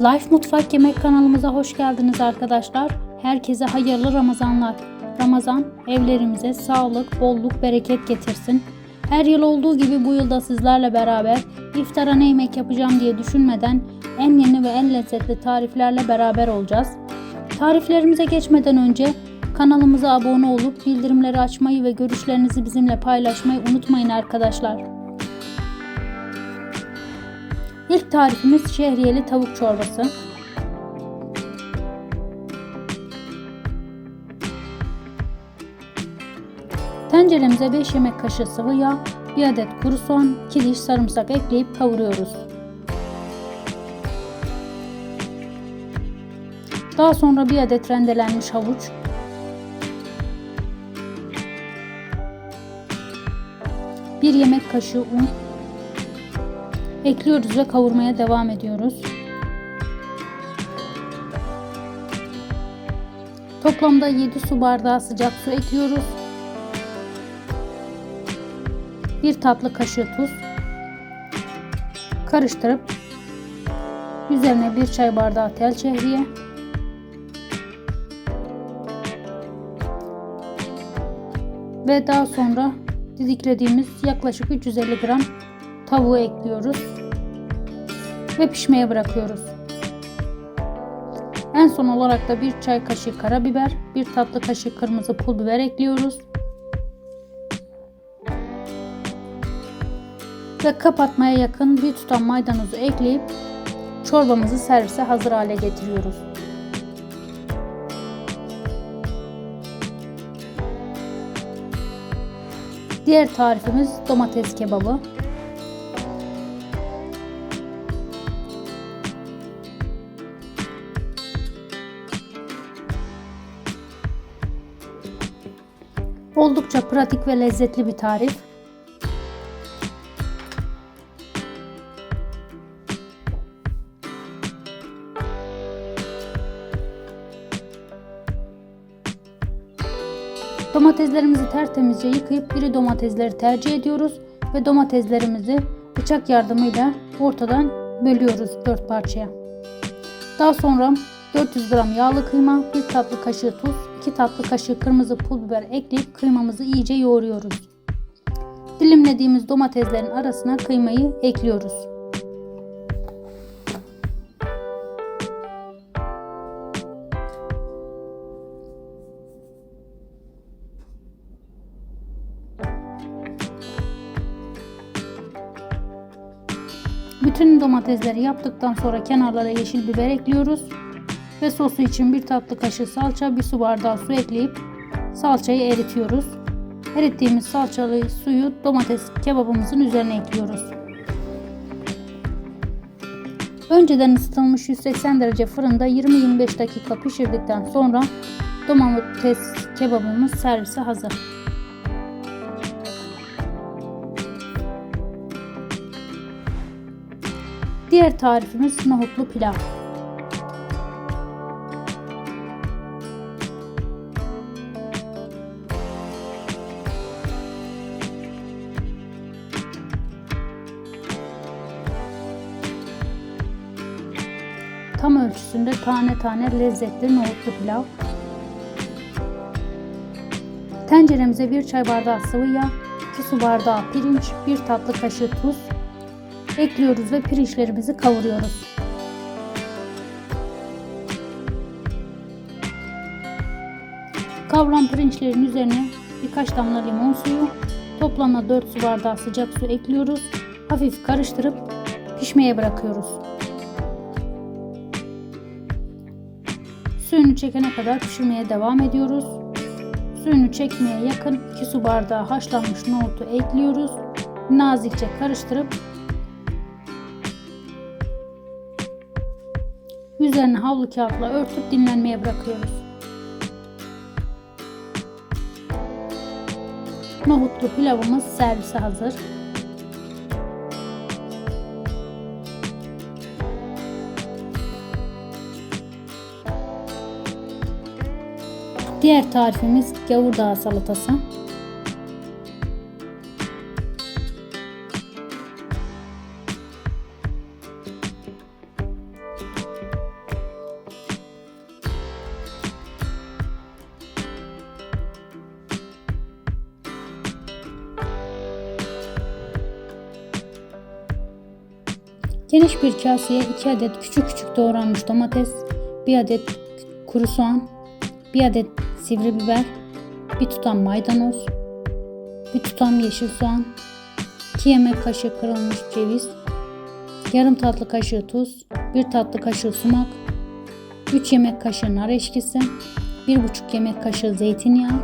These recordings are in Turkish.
Life Mutfak Yemek kanalımıza hoş geldiniz arkadaşlar. Herkese hayırlı Ramazanlar. Ramazan evlerimize sağlık, bolluk, bereket getirsin. Her yıl olduğu gibi bu yılda sizlerle beraber iftara ne yemek yapacağım diye düşünmeden en yeni ve en lezzetli tariflerle beraber olacağız. Tariflerimize geçmeden önce kanalımıza abone olup bildirimleri açmayı ve görüşlerinizi bizimle paylaşmayı unutmayın arkadaşlar. İlk tarifimiz şehriyeli tavuk çorbası. Tenceremize 5 yemek kaşığı sıvı yağ, 1 adet kuru soğan, 2 diş sarımsak ekleyip kavuruyoruz. Daha sonra 1 adet rendelenmiş havuç, bir yemek kaşığı un, ekliyoruz ve kavurmaya devam ediyoruz. Toplamda 7 su bardağı sıcak su ekliyoruz. 1 tatlı kaşığı tuz. Karıştırıp üzerine 1 çay bardağı tel şehriye. Ve daha sonra didiklediğimiz yaklaşık 350 gram tavuğu ekliyoruz ve pişmeye bırakıyoruz. En son olarak da bir çay kaşığı karabiber, bir tatlı kaşığı kırmızı pul biber ekliyoruz. Ve kapatmaya yakın bir tutam maydanozu ekleyip çorbamızı servise hazır hale getiriyoruz. Diğer tarifimiz domates kebabı. Oldukça pratik ve lezzetli bir tarif. Domateslerimizi tertemizce yıkayıp iri domatesleri tercih ediyoruz ve domateslerimizi bıçak yardımıyla ortadan bölüyoruz 4 parçaya. Daha sonra 400 gram yağlı kıyma, 1 tatlı kaşığı tuz, 2 tatlı kaşığı kırmızı pul biber ekleyip kıymamızı iyice yoğuruyoruz. Dilimlediğimiz domateslerin arasına kıymayı ekliyoruz. Bütün domatesleri yaptıktan sonra kenarlara yeşil biber ekliyoruz. Ve sosu için bir tatlı kaşığı salça, bir su bardağı su ekleyip salçayı eritiyoruz. Erittiğimiz salçalı suyu domates kebabımızın üzerine ekliyoruz. Önceden ısıtılmış 180 derece fırında 20-25 dakika pişirdikten sonra domates kebabımız servise hazır. Diğer tarifimiz nohutlu pilav. Tam ölçüsünde tane tane lezzetli nohutlu pilav. Tenceremize bir çay bardağı sıvı yağ, 2 su bardağı pirinç, 1 tatlı kaşığı tuz, ekliyoruz ve pirinçlerimizi kavuruyoruz. Kavrulan pirinçlerin üzerine birkaç damla limon suyu, toplamda 4 su bardağı sıcak su ekliyoruz. Hafif karıştırıp pişmeye bırakıyoruz. Suyunu çekene kadar pişirmeye devam ediyoruz. Suyunu çekmeye yakın 2 su bardağı haşlanmış nohutu ekliyoruz. Nazikçe karıştırıp Üzerine havlu kağıtla örtüp dinlenmeye bırakıyoruz. Nohutlu pilavımız servise hazır. Diğer tarifimiz gavurdağ salatası. Geniş bir kaseye 2 adet küçük küçük doğranmış domates, 1 adet kuru soğan, 1 adet sivri biber, 1 tutam maydanoz, 1 tutam yeşil soğan, 2 yemek kaşığı kırılmış ceviz, yarım tatlı kaşığı tuz, 1 tatlı kaşığı sumak, 3 yemek kaşığı nar eşkisi, 1,5 yemek kaşığı zeytinyağı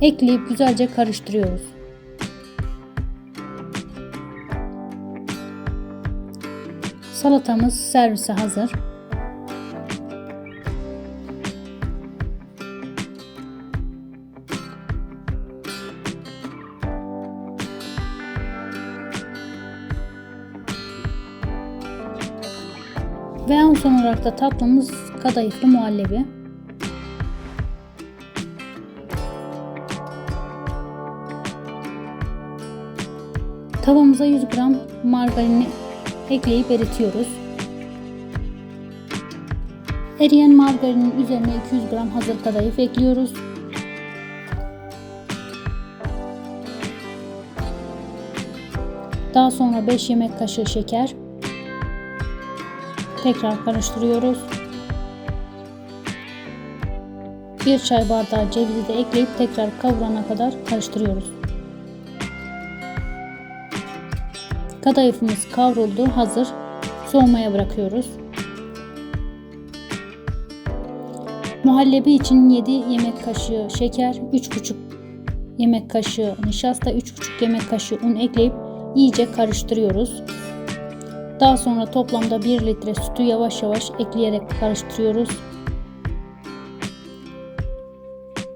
ekleyip güzelce karıştırıyoruz. Salatamız servise hazır. Ve en son olarak da tatlımız kadayıflı muhallebi. Tavamıza 100 gram margarini ekleyip eritiyoruz. Eriyen margarinin üzerine 200 gram hazır kadayıf ekliyoruz. Daha sonra 5 yemek kaşığı şeker. Tekrar karıştırıyoruz. 1 çay bardağı cevizi de ekleyip tekrar kavurana kadar karıştırıyoruz. Kadayıfımız kavruldu, hazır. Soğumaya bırakıyoruz. Muhallebi için 7 yemek kaşığı şeker, 3,5 yemek kaşığı nişasta, 3,5 yemek kaşığı un ekleyip iyice karıştırıyoruz. Daha sonra toplamda 1 litre sütü yavaş yavaş ekleyerek karıştırıyoruz.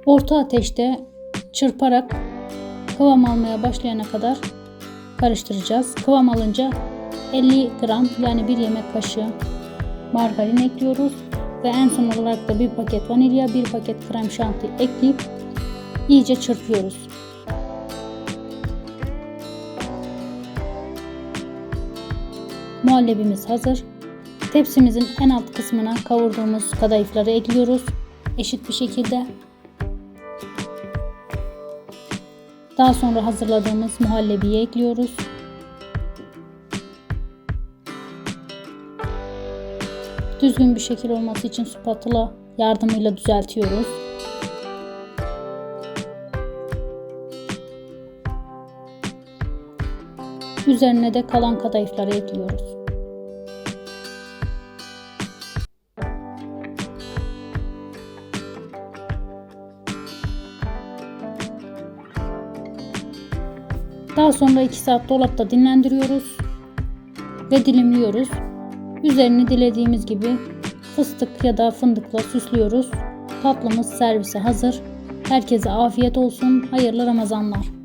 Orta ateşte çırparak kıvam almaya başlayana kadar karıştıracağız. Kıvam alınca 50 gram yani 1 yemek kaşığı margarin ekliyoruz. Ve en son olarak da bir paket vanilya, bir paket krem şanti ekleyip iyice çırpıyoruz. Muhallebimiz hazır. Tepsimizin en alt kısmına kavurduğumuz kadayıfları ekliyoruz. Eşit bir şekilde. Daha sonra hazırladığımız muhallebiyi ekliyoruz. Düzgün bir şekil olması için spatula yardımıyla düzeltiyoruz. Üzerine de kalan kadayıfları ekliyoruz. Daha sonra 2 saat dolapta dinlendiriyoruz ve dilimliyoruz. Üzerini dilediğimiz gibi fıstık ya da fındıkla süslüyoruz. Tatlımız servise hazır. Herkese afiyet olsun. Hayırlı Ramazanlar.